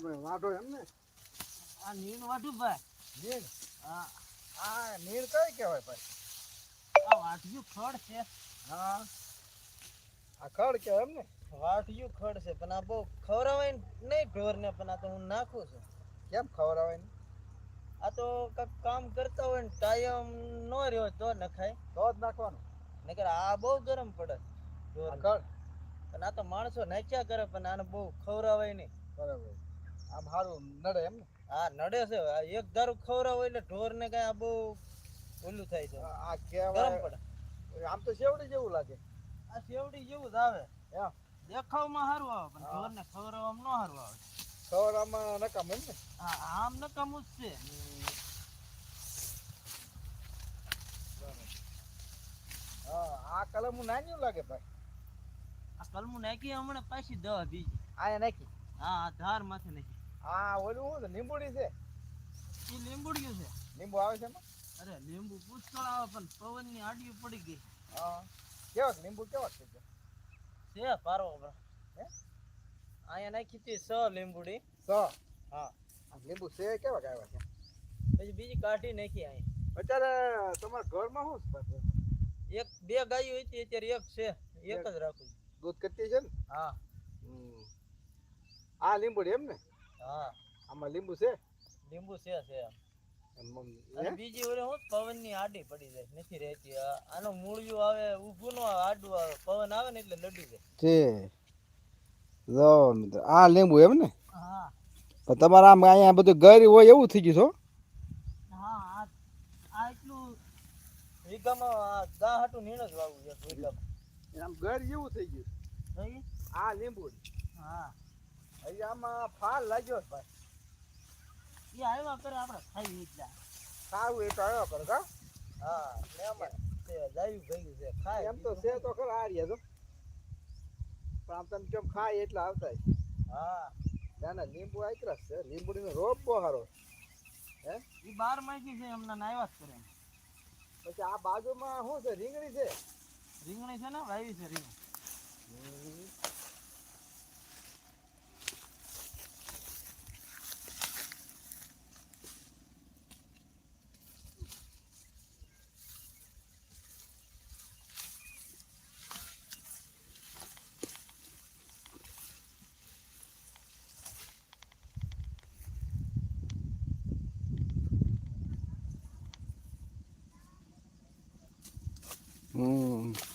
આપણે વાઢો એમ ને? આ નીણ વાઢું ભાઈ. નીર હા. આ નીણ કઈ કહેવાય ભાઈ? આ વાઢિયું ખડ છે. હા. આ ખડ કહેવાય એમ ને? વાઢિયું ખડ છે પણ આ બહુ ખવડાવાય નહીં ઢોરને પણ આ તો હું નાખું છું. કેમ ખવડાવાય આ તો કંઈક કામ કરતા હોય ને ટાઈમ ન રહ્યો તો નખાય. તો જ નાખવાનું. નકર આ બહુ ગરમ પડે પણ આ તો માણસો નાખ્યા કરે પણ આને બહુ ખવડાવાય નહીં. બરાબર. આમ સારું નડે એમ હા નડે છે એક ધારું ખવરાવો એટલે ઢોરને કઈ આ બહુ ઓલું થાય છે. આ પડે. આમ તો શેવડી જેવું લાગે. આ શેવડી જેવું જ આવે. દેખાવમાં સારું આવે પણ ઢોર ને ખવરાવવામાં ન સારું આવે. ખવડાવવામાં નકામ એમ ને? આ આમ નકામું જ છે. હા આ કલમ હું નાન્યું લાગે ભાઈ? આ કલમું નાખી હમણાં પાછી દવા બીજી આ નાખી? હા ધાર માથે નાખી. આ ઓલું શું છે? લીંબુડી છે? એ લીંબુડિયું છે. લીંબુ આવે છે એમાં? અરે લીંબુ પુષ્કળ આવે પણ પવનની આડીઓ પડી ગઈ. હા. કેવો લીંબુ કેવો છે? છે પારો હે? અહીંયા નાખી હતી સ લીંબુડી. સ? હા. લીંબુ છે કેવા આવ્યા છે? પછી બીજી કાઢી નાખી અહીં. અત્યારે તમારા ઘરમાં શું છે એક બે ગાયો હતી અત્યારે એક છે. એક જ રાખું દૂધ કેટલી છે ને? હા. આ લીંબુડી એમ ને? હા. આમાં લીંબુ છે? લીંબુ છે છે અને બીજી ઓલે હું પવનની આડી પડી જાય નથી રહેતી. આનો મૂળિયું આવે ઊભું નો આવે આડું આવે પવન આવે ને એટલે લડી જાય. છે જો મિત્રો આ લીંબુ એમ ને? હા. પણ તમારા આમ અહીંયા બધું ગરી હોય એવું થઈ ગયું હા આ એટલું વીઘામાં દા હાટું નીણ જ વાવું છે વીઘામાં. છો આમ ગર જેવું થઈ ગયું? આ લીંબુ. હા. આમાં ફાલ લાગ્યો છે ભાઈ. એ આવ્યા કરે આપણે ખાઈ એટલા ખાવું એ તો આવ્યો કરે કા હા એમ તે જાયું ભેગું છે ખાય. એમ તો છે તો ખરા હારી તો પણ આમ તમે કેમ ખાય એટલા આવતા હા. ના ના લીંબુ આકરા છે. લીંબુડીનો રોપ બહુ સારો હે? એ બારમાંથી છે એમના આવ્યા જ કરે. પછી આ બાજુમાં શું છે રીંગણી છે? રીંગણી છે ને વાવી છે રીંગણી. 嗯。